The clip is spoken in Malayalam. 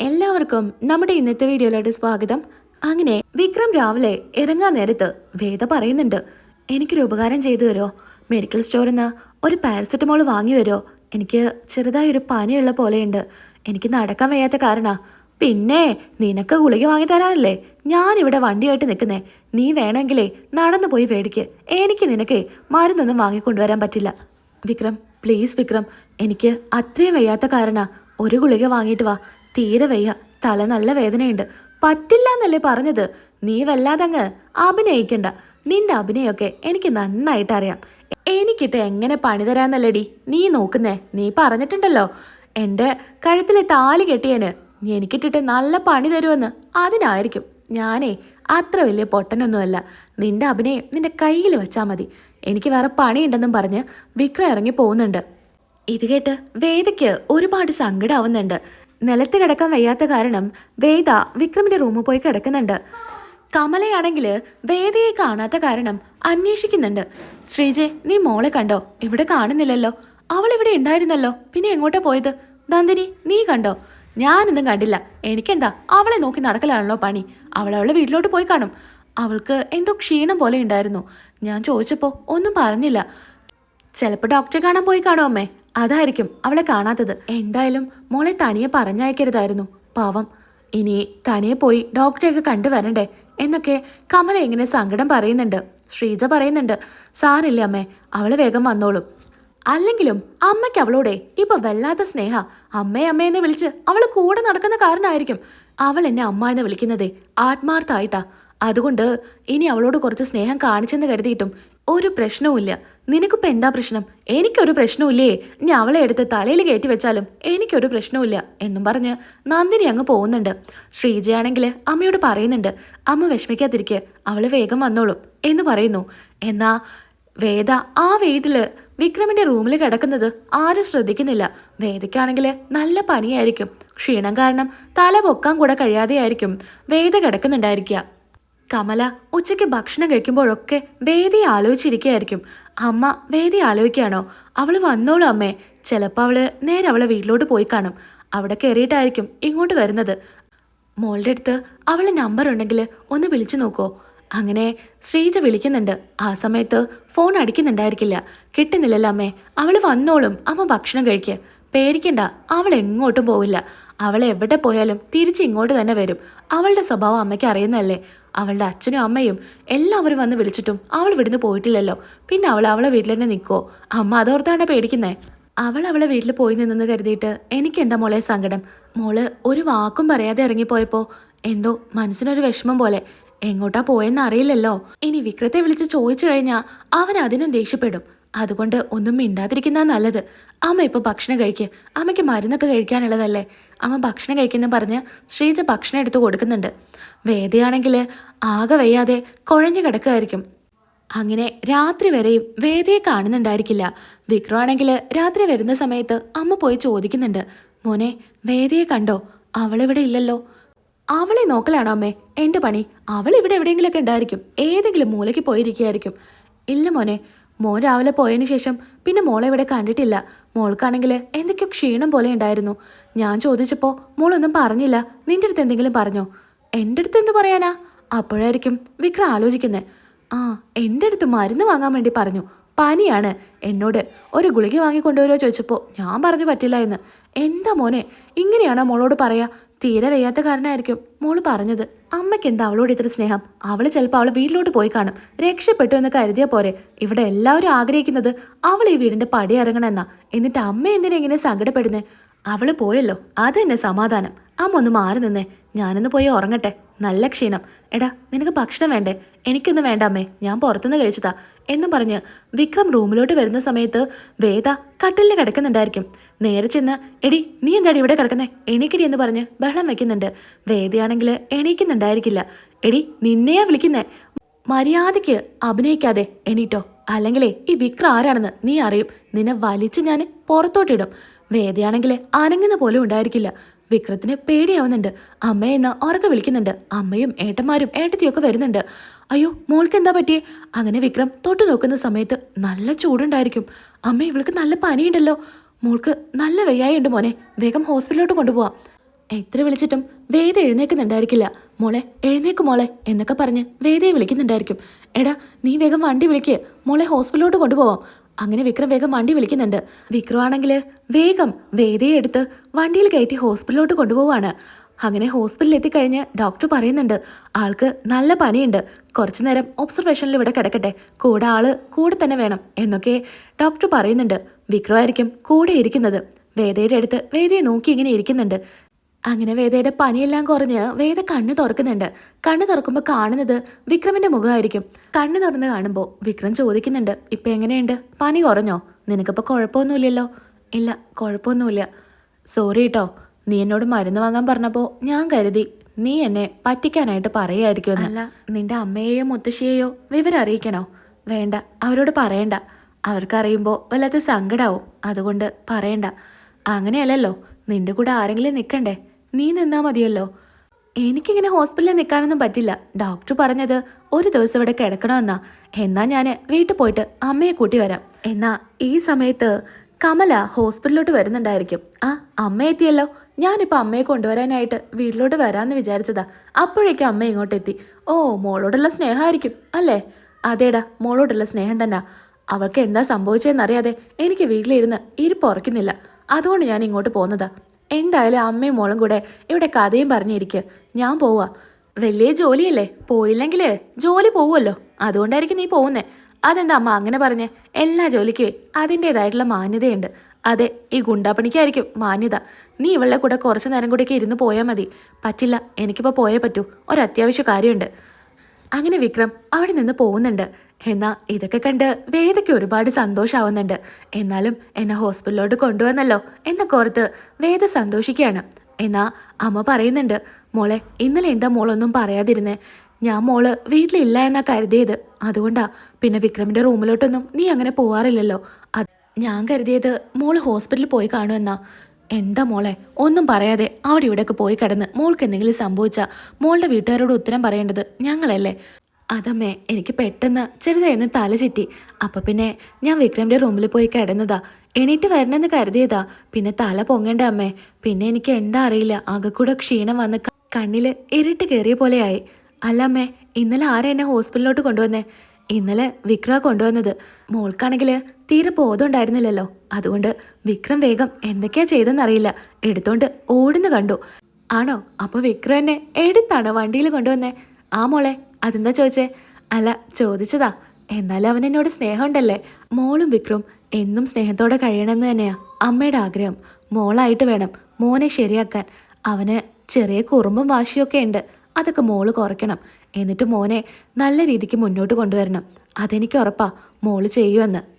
എല്ലാവർക്കും നമ്മുടെ ഇന്നത്തെ വീഡിയോയിലോട്ട് സ്വാഗതം. അങ്ങനെ വിക്രം രാവിലെ ഇറങ്ങാൻ നേരത്ത് വേദ പറയുന്നുണ്ട് എനിക്കൊരു ഉപകാരം ചെയ്തു തരുമോ മെഡിക്കൽ സ്റ്റോറിൽ നിന്ന് ഒരു പാരസെറ്റമോൾ വാങ്ങി വരുമോ? എനിക്ക് ചെറുതായൊരു പനിയുള്ള പോലെയുണ്ട്. എനിക്ക് നടക്കാൻ വയ്യാത്ത കാരണ. പിന്നെ നിനക്ക് ഗുളിക വാങ്ങി തരാനല്ലേ? ഞാനിവിടെ വണ്ടിയായിട്ട് നിൽക്കുന്നേ. നീ വേണമെങ്കിലേ നടന്നു പോയി മേടിക്ക് എനിക്ക് നിനക്ക് മരുന്നൊന്നും വാങ്ങിക്കൊണ്ടുവരാൻ പറ്റില്ല. വിക്രം പ്ലീസ് വിക്രം എനിക്ക് അത്രയും വയ്യാത്ത കാരണ. ഒരു ഗുളിക വാങ്ങിയിട്ട് വാ. തീരെ വയ്യ. തല നല്ല വേദനയുണ്ട്. പറ്റില്ല എന്നല്ലേ പറഞ്ഞത്? നീ വല്ലാതങ്ങ് അഭിനയിക്കണ്ട. നിന്റെ അഭിനയമൊക്കെ എനിക്ക് നന്നായിട്ട് അറിയാം. എനിക്കിട്ട് എങ്ങനെ പണി തരാന്നല്ലേടി? നീ നോക്കുന്നേ. നീ പറഞ്ഞിട്ടുണ്ടല്ലോ. എന്റെ കഴുത്തിലെ താലി കെട്ടിയന്. എനിക്കിട്ടിട്ട് നല്ല പണി തരുമെന്ന് അതിനായിരിക്കും. ഞാനേ അത്ര വലിയ പൊട്ടനൊന്നുമല്ല. നിന്റെ അഭിനയം നിന്റെ കയ്യിൽ വെച്ചാൽ മതി. എനിക്ക് വേറെ പണിയുണ്ടെന്നും പറഞ്ഞ് വിക്രം ഇറങ്ങി പോകുന്നുണ്ട് ഇത് കേട്ട് വേദയ്ക്ക് ഒരുപാട് സങ്കടാവുന്നുണ്ട്. നിലത്ത് കിടക്കാൻ വയ്യാത്ത കാരണം വേദ വിക്രമിന്റെ റൂമിൽ പോയി കിടക്കുന്നുണ്ട്. കമലയാണെങ്കിൽ വേദയെ കാണാത്ത കാരണം അന്വേഷിക്കുന്നുണ്ട്. ശ്രീജെ നീ മോളെ കണ്ടോ? ഇവിടെ കാണുന്നില്ലല്ലോ. അവൾ ഇവിടെ ഉണ്ടായിരുന്നല്ലോ. പിന്നെ എങ്ങോട്ടാ പോയത്? നന്ദിനി നീ കണ്ടോ? ഞാനൊന്നും കണ്ടില്ല. എനിക്കെന്താ? അവളെ നോക്കി നടക്കലാണല്ലോ പണി. അവൾ അവളുടെ വീട്ടിലോട്ട് പോയി കാണും. അവൾക്ക് എന്തോ ക്ഷീണം പോലെ ഉണ്ടായിരുന്നു. ഞാൻ ചോദിച്ചപ്പോൾ ഒന്നും പറഞ്ഞില്ല. ചിലപ്പോൾ ഡോക്ടറെ കാണാൻ പോയി കാണോ അമ്മേ. അതായിരിക്കും അവളെ കാണാത്തത്. എന്തായാലും മോളെ തനിയെ പറഞ്ഞയക്കരുതായിരുന്നു. പാവം. ഇനി തനിയെ പോയി ഡോക്ടറെയൊക്കെ കണ്ടുവരണ്ടേ എന്നൊക്കെ കമല ഇങ്ങനെ സങ്കടം പറയുന്നുണ്ട്. ശ്രീജ പറയുന്നുണ്ട് സാറില്ല അമ്മേ അവൾ വേഗം വന്നോളും. അല്ലെങ്കിലും അമ്മയ്ക്ക് അവളോടെ ഇപ്പൊ വല്ലാത്ത സ്നേഹ. അമ്മേ അമ്മയെന്ന് വിളിച്ച് അവൾ കൂടെ നടക്കുന്ന കാരണമായിരിക്കും അവൾ എന്നെ അമ്മ എന്ന് വിളിക്കുന്നതേ ആത്മാർത്ഥായിട്ടാ. അതുകൊണ്ട് ഇനി അവളോട് കുറച്ച് സ്നേഹം കാണിച്ചെന്ന് കരുതിയിട്ടും ഒരു പ്രശ്നവുമില്ല. നിനക്കിപ്പോ എന്താ പ്രശ്നം? എനിക്കൊരു പ്രശ്നവുമില്ലേ? ഇനി അവളെ എടുത്ത് തലയിൽ കയറ്റി വെച്ചാലും എനിക്കൊരു പ്രശ്നവുമില്ല എന്നും പറഞ്ഞ് നന്ദിനി അങ്ങ് പോകുന്നുണ്ട്. ശ്രീജയാണെങ്കിൽ അമ്മയോട് പറയുന്നുണ്ട് അമ്മ വിഷമിക്കാതിരിക്കെ അവൾ വേഗം വന്നോളും എന്ന് പറയുന്നു. എന്നാ വേദ ആ വീട്ടിൽ വിക്രമിന്റെ റൂമിൽ കിടക്കുന്നത് ആരും ശ്രദ്ധിക്കുന്നില്ല. വേദയ്ക്കാണെങ്കിൽ നല്ല പനിയായിരിക്കും. ക്ഷീണം കാരണം തല പൊക്കാൻ കൂടെ കഴിയാതെയായിരിക്കും. വേദ കിടക്കുന്നുണ്ടായിരിക്കുക. കമല ഉച്ചയ്ക്ക് ഭക്ഷണം കഴിക്കുമ്പോഴൊക്കെ വേദി ആലോചിച്ചിരിക്കുകയായിരിക്കും. അമ്മ വേദി ആലോചിക്കുകയാണോ? അവൾ വന്നോളൂ അമ്മേ. ചിലപ്പോൾ അവൾ നേരെ അവളെ വീട്ടിലോട്ട് പോയി കാണും. അവിടെ കയറിയിട്ടായിരിക്കും ഇങ്ങോട്ട് വരുന്നത്. മോളുടെ അടുത്ത് അവളെ നമ്പർ ഉണ്ടെങ്കിൽ ഒന്ന് വിളിച്ചു നോക്കോ. അങ്ങനെ ശ്രീജ വിളിക്കുന്നുണ്ട്. ആ സമയത്ത് ഫോൺ അടിക്കുന്നുണ്ടായിരിക്കില്ല. കിട്ടുന്നില്ലല്ലോ അമ്മേ. അവൾ വന്നോളും അമ്മ ഭക്ഷണം കഴിക്കുക പേടിക്കണ്ട അവൾ എങ്ങോട്ടും പോവില്ല. അവൾ എവിടെ പോയാലും തിരിച്ച് ഇങ്ങോട്ട് തന്നെ വരും. അവളുടെ സ്വഭാവം അമ്മയ്ക്ക് അറിയുന്നതല്ലേ. അവളുടെ അച്ഛനും അമ്മയും എല്ലാവരും വന്ന് വിളിച്ചിട്ടും അവൾ ഇവിടുന്ന് പോയിട്ടില്ലല്ലോ. പിന്നെ അവൾ അവളെ വീട്ടിൽ തന്നെ നിൽക്കോ അമ്മ അതോർത്താണ് പേടിക്കുന്നേ. അവൾ അവളെ വീട്ടിൽ പോയി നിന്നെന്ന് കരുതിയിട്ട് എനിക്ക് എന്താ മോളെ സങ്കടം? മോൾ ഒരു വാക്കും പറയാതെ ഇറങ്ങിപ്പോയപ്പോ എന്തോ മനസ്സിനൊരു വിഷമം പോലെ. എങ്ങോട്ടാ പോയെന്ന് അറിയില്ലല്ലോ. ഇനി വിക്രത്തെ വിളിച്ച് ചോദിച്ചു കഴിഞ്ഞാൽ അവൻ അതിനും ദേഷ്യപ്പെടും. അതുകൊണ്ട് ഒന്നും മിണ്ടാതിരിക്കുന്ന നല്ലത്. അമ്മ ഇപ്പൊ ഭക്ഷണം കഴിക്ക്. അമ്മയ്ക്ക് മരുന്നൊക്കെ കഴിക്കാനുള്ളതല്ലേ? അമ്മ ഭക്ഷണം കഴിക്കുന്ന പറഞ്ഞ് ശ്രീജ ഭക്ഷണം എടുത്ത് കൊടുക്കുന്നുണ്ട്. വേദയാണെങ്കിൽ ആകെ വയ്യാതെ കുഴഞ്ഞു കിടക്കുകയായിരിക്കും. അങ്ങനെ രാത്രി വരെയും വേദയെ കാണുന്നുണ്ടായിരിക്കില്ല. വിക്രമാണെങ്കിൽ രാത്രി വരുന്ന സമയത്ത് അമ്മ പോയി ചോദിക്കുന്നുണ്ട്. മോനെ വേദയെ കണ്ടോ? അവളിവിടെ ഇല്ലല്ലോ. അവളെ നോക്കലാണോ അമ്മേ? എന്റെ പണി. അവൾ ഇവിടെ എവിടെയെങ്കിലുമൊക്കെ ഉണ്ടായിരിക്കും. ഏതെങ്കിലും മൂലയ്ക്ക് പോയിരിക്കുകയായിരിക്കും. ഇല്ല മോനെ. മോൻ രാവിലെ പോയതിന് ശേഷം പിന്നെ മോളെ ഇവിടെ കണ്ടിട്ടില്ല. മോൾക്കാണെങ്കിൽ എന്തൊക്കെയോ ക്ഷീണം പോലെ ഉണ്ടായിരുന്നു. ഞാൻ ചോദിച്ചപ്പോൾ മോളൊന്നും പറഞ്ഞില്ല. നിന്റെ അടുത്ത് എന്തെങ്കിലും പറഞ്ഞോ? എന്റെ അടുത്ത് എന്ത് പറയാനാ? അപ്പോഴായിരിക്കും വിക്രം ആലോചിക്കുന്നത് ആ എന്റെ അടുത്ത് മരുന്ന് വാങ്ങാൻ വേണ്ടി പറഞ്ഞു. പനിയാണ്. എന്നോട് ഒരു ഗുളിക വാങ്ങിക്കൊണ്ടുവരുമോ? ചോദിച്ചപ്പോൾ ഞാൻ പറഞ്ഞു പറ്റില്ല എന്ന്. എന്താ മോനെ ഇങ്ങനെയാണോ മോളോട് പറയാ? തീരെ വയ്യാത്ത കാരണമായിരിക്കും മോൾ പറഞ്ഞത്. അമ്മയ്ക്ക് എന്താ അവളോട് ഇത്ര സ്നേഹം? അവൾ ചിലപ്പോൾ അവൾ വീട്ടിലോട്ട് പോയി കാണും. രക്ഷപ്പെട്ടു എന്ന് കരുതിയ പോരെ. ഇവിടെ എല്ലാവരും ആഗ്രഹിക്കുന്നത് അവൾ ഈ വീടിന്റെ പടി ഇറങ്ങണമെന്നാ. എന്നിട്ട് അമ്മ എന്തിനാ ഇങ്ങനെ സങ്കടപ്പെടുന്നേ? അവൾ പോയല്ലോ അതെന്നെ സമാധാനം. അമ്മ ഒന്ന് മാറി നിന്നേ. ഞാനൊന്ന് പോയി ഉറങ്ങട്ടെ. നല്ല ക്ഷീണം. എടാ നിനക്ക് ഭക്ഷണം വേണ്ടേ? എനിക്കൊന്നും വേണ്ട അമ്മേ. ഞാൻ പുറത്തുനിന്ന് കഴിച്ചതാ. എന്നും പറഞ്ഞ് വിക്രം റൂമിലോട്ട് വരുന്ന സമയത്ത് വേദ കട്ടിലിൽ കിടക്കുന്നുണ്ടായിരിക്കും. നേരെ ചെന്ന് എടി നീ എന്താടി ഇവിടെ കിടക്കുന്നേ? എണീക്കടി എന്ന് പറഞ്ഞ് ബഹളം വെക്കുന്നുണ്ട്. വേദയാണെങ്കിൽ എണീക്കുന്നുണ്ടായിരിക്കില്ല. എടി നിന്നെയാ വിളിക്കുന്നേ? മര്യാദയ്ക്ക് അഭിനയിക്കാതെ എണീട്ടോ അല്ലെങ്കിലേ ഈ വിക്രം ആരാണെന്ന് നീ അറിയും. നിന്നെ വലിച്ച് ഞാൻ പുറത്തോട്ടിടും. വേദയാണെങ്കിൽ അനങ്ങുന്ന പോലും ഉണ്ടായിരിക്കില്ല. വിക്രത്തിന് പേടിയാവുന്നുണ്ട്. അമ്മയെന്ന് ഉറക്കെ വിളിക്കുന്നുണ്ട്. അമ്മയും ഏട്ടന്മാരും ഏട്ടത്തിയൊക്കെ വരുന്നുണ്ട്. അയ്യോ മോൾക്ക് എന്താ പറ്റിയേ? അങ്ങനെ വിക്രം തൊട്ടു നോക്കുന്ന സമയത്ത് നല്ല ചൂടുണ്ടായിരിക്കും. അമ്മ ഇവൾക്ക് നല്ല പനിയുണ്ടല്ലോ. മോൾക്ക് നല്ല വെയ്യായുണ്ട് മോനെ. വേഗം ഹോസ്പിറ്റലിലോട്ട് കൊണ്ടുപോവാം. എത്ര വിളിച്ചിട്ടും വേദ എഴുന്നേക്കുന്നുണ്ടായിരിക്കില്ല. മോളെ എഴുന്നേക്ക് മോളെ എന്നൊക്കെ പറഞ്ഞ് വേദയെ വിളിക്കുന്നുണ്ടായിരിക്കും. എടാ നീ വേഗം വണ്ടി വിളിക്കേ. മോളെ ഹോസ്പിറ്റലിലോട്ട് കൊണ്ടുപോവാം. അങ്ങനെ വിക്രം വേഗം വണ്ടി വിളിക്കുന്നുണ്ട്. വിക്രം ആണെങ്കിൽ വേഗം വേദയെ എടുത്ത് വണ്ടിയിൽ കയറ്റി ഹോസ്പിറ്റലിലോട്ട് കൊണ്ടുപോവാണ്. അങ്ങനെ ഹോസ്പിറ്റലിൽ എത്തിക്കഴിഞ്ഞ് ഡോക്ടർ പറയുന്നുണ്ട് ആൾക്ക് നല്ല പനിയുണ്ട്. കുറച്ചു നേരം ഒബ്സർവേഷനിൽ ഇവിടെ കിടക്കട്ടെ. കൂടെ ആൾ കൂടെ തന്നെ വേണം എന്നൊക്കെ ഡോക്ടർ പറയുന്നുണ്ട്. വിക്രമായിരിക്കും കൂടെ ഇരിക്കുന്നത്. വേദയുടെ അടുത്ത് വേദയെ നോക്കി ഇങ്ങനെ ഇരിക്കുന്നുണ്ട്. അങ്ങനെ വേദയുടെ പനിയെല്ലാം കുറഞ്ഞ് വേദ കണ്ണ് തുറക്കുന്നുണ്ട്. കണ്ണ് തുറക്കുമ്പോൾ കാണുന്നത് വിക്രമിന്റെ മുഖമായിരിക്കും. കണ്ണ് തുറന്ന് കാണുമ്പോൾ വിക്രം ചോദിക്കുന്നുണ്ട് ഇപ്പം എങ്ങനെയുണ്ട്? പനി കുറഞ്ഞോ? നിനക്കിപ്പോൾ കുഴപ്പമൊന്നുമില്ലല്ലോ? ഇല്ല കുഴപ്പമൊന്നുമില്ല. സോറി കേട്ടോ നീ എന്നോട് മരുന്ന് വാങ്ങാൻ പറഞ്ഞപ്പോൾ ഞാൻ കരുതി നീ എന്നെ പറ്റിക്കാനായിട്ട് പറയായിരിക്കും അല്ല നിന്റെ അമ്മയെയോ മുത്തശ്ശിയെയോ വിവരം അറിയിക്കണോ? വേണ്ട അവരോട് പറയണ്ട. അവർക്കറിയുമ്പോൾ വല്ലാത്ത സങ്കടാവും. അതുകൊണ്ട് പറയണ്ട. അങ്ങനെയല്ലല്ലോ നിന്റെ കൂടെ ആരെങ്കിലും നിൽക്കണ്ടേ നീ നിന്നാ മതിയല്ലോ. എനിക്കിങ്ങനെ ഹോസ്പിറ്റലിൽ നിൽക്കാനൊന്നും പറ്റില്ല. ഡോക്ടർ പറഞ്ഞത് ഒരു ദിവസം ഇവിടെ കിടക്കണമെന്നാ. എന്നാ ഞാൻ വീട്ടിൽ പോയിട്ട് അമ്മയെ കൂട്ടി വരാം. എന്നാ ഈ സമയത്ത് കമല ഹോസ്പിറ്റലിലോട്ട് വരുന്നുണ്ടായിരിക്കും. ആ അമ്മ എത്തിയല്ലോ. ഞാനിപ്പോൾ അമ്മയെ കൊണ്ടുവരാനായിട്ട് വീട്ടിലോട്ട് വരാമെന്ന് വിചാരിച്ചതാ. അപ്പോഴേക്കും അമ്മ ഇങ്ങോട്ട് എത്തി ഓ മോളോടുള്ള സ്നേഹമായിരിക്കും അല്ലേ? അതേടാ മോളോടുള്ള സ്നേഹം തന്നെ. അവൾക്ക് എന്താ സംഭവിച്ചതെന്നറിയാതെ എനിക്ക് വീട്ടിലിരുന്ന് ഇരിപ്പ് ഉറക്കുന്നില്ല അതുകൊണ്ട് ഞാൻ ഇങ്ങോട്ട് പോന്നതാ. എന്തായാലും അമ്മയും മോളും കൂടെ ഇവിടെ കഥയും പറഞ്ഞിരിക്കുക ഞാൻ പോവാ. വലിയ ജോലിയല്ലേ? പോയില്ലെങ്കിൽ ജോലി പോവുമല്ലോ. അതുകൊണ്ടായിരിക്കും നീ പോകുന്നേ. അതെന്താ അമ്മ അങ്ങനെ പറഞ്ഞേ? എല്ലാ ജോലിക്കും അതിന്റെതായിട്ടുള്ള മാന്യതയുണ്ട്. അതെ ഈ ഗുണ്ടാപ്പണിക്കായിരിക്കും മാന്യത. നീ ഇവളുടെ കൂടെ കുറച്ച് നേരം കൂടെയൊക്കെ ഇരുന്ന് പോയാൽ മതി. പറ്റില്ല എനിക്കിപ്പോൾ പോയേ പറ്റൂ. ഒരത്യാവശ്യ കാര്യമുണ്ട്. അങ്ങനെ വിക്രം അവിടെ നിന്ന് പോകുന്നുണ്ട്. എന്നാ ഇതൊക്കെ കണ്ട് വേദയ്ക്ക് ഒരുപാട് സന്തോഷാവുന്നുണ്ട്. എന്നാലും എന്നെ ഹോസ്പിറ്റലിലോട്ട് കൊണ്ടുവന്നല്ലോ എന്നൊക്കെ ഓർത്ത് വേദ സന്തോഷിക്കുകയാണ്. എന്നാ അമ്മ പറയുന്നുണ്ട് മോളെ ഇന്നലെ എന്താ മോളൊന്നും പറയാതിരുന്നേ? ഞാൻ മോൾ വീട്ടിലില്ല എന്നാ കരുതിയത്. അതുകൊണ്ടാ പിന്നെ വിക്രമിന്റെ റൂമിലോട്ടൊന്നും നീ അങ്ങനെ പോവാറില്ലല്ലോ. അത് ഞാൻ കരുതിയത് മോൾ ഹോസ്പിറ്റലിൽ പോയി കാണുമെന്നാ. എന്താ മോളെ? ഒന്നും പറയാതെ അവിടെ ഇവിടെയൊക്കെ പോയി കിടന്ന് മോൾക്ക് എന്തെങ്കിലും സംഭവിച്ചാൽ മോളുടെ വീട്ടുകാരോട് ഉത്തരം പറയേണ്ടത് ഞങ്ങളല്ലേ. അതമ്മേ എനിക്ക് പെട്ടെന്ന് ചെറുതായിരുന്നു തല ചുറ്റി. അപ്പൊ പിന്നെ ഞാൻ വിക്രമിന്റെ റൂമിൽ പോയി കിടന്നതാ. എണീറ്റ് വരണമെന്ന് കരുതിയതാ. പിന്നെ തല പൊങ്ങേണ്ട അമ്മേ. പിന്നെ എനിക്ക് എന്താ അറിയില്ല. ആകെ കൂടെ ക്ഷീണം വന്ന് കണ്ണിൽ ഇരുട്ട് കയറിയ പോലെയായി. അല്ല അമ്മേ ഇന്നലെ ആരെന്നെ ഹോസ്പിറ്റലിലോട്ട് കൊണ്ടുവന്നേ? ഇന്നലെ വിക്ര കൊണ്ടുവന്നത്. മോൾക്കാണെങ്കിൽ തീരെ ബോധമുണ്ടായിരുന്നില്ലല്ലോ. അതുകൊണ്ട് വിക്രം വേഗം എന്തൊക്കെയാ ചെയ്തെന്നറിയില്ല എടുത്തോണ്ട് ഓടുന്നു കണ്ടു. ആണോ? അപ്പൊ വിക്രം എന്നെ എടുത്താണോ വണ്ടിയിൽ കൊണ്ടുവന്നേ. ആ മോളെ അതെന്താ ചോദിച്ചേ? അല്ല ചോദിച്ചതാ. എന്നാലും അവൻ എന്നോട് സ്നേഹമുണ്ടല്ലേ. മോളും വിക്രം എന്നും സ്നേഹത്തോടെ കഴിയണമെന്ന് തന്നെയാ അമ്മയുടെ ആഗ്രഹം. മോളായിട്ട് വേണം മോനെ ശരിയാക്കാൻ. അവന് ചെറിയ കുറുമ്പും വാശിയൊക്കെ ഉണ്ട്. അതൊക്കെ മോൾ കുറയ്ക്കണം. എന്നിട്ട് മോനെ നല്ല രീതിക്ക് മുന്നോട്ട് കൊണ്ടുവരണം. അതെനിക്ക് ഉറപ്പാ. മോൾ ചെയ്യുമെന്ന്.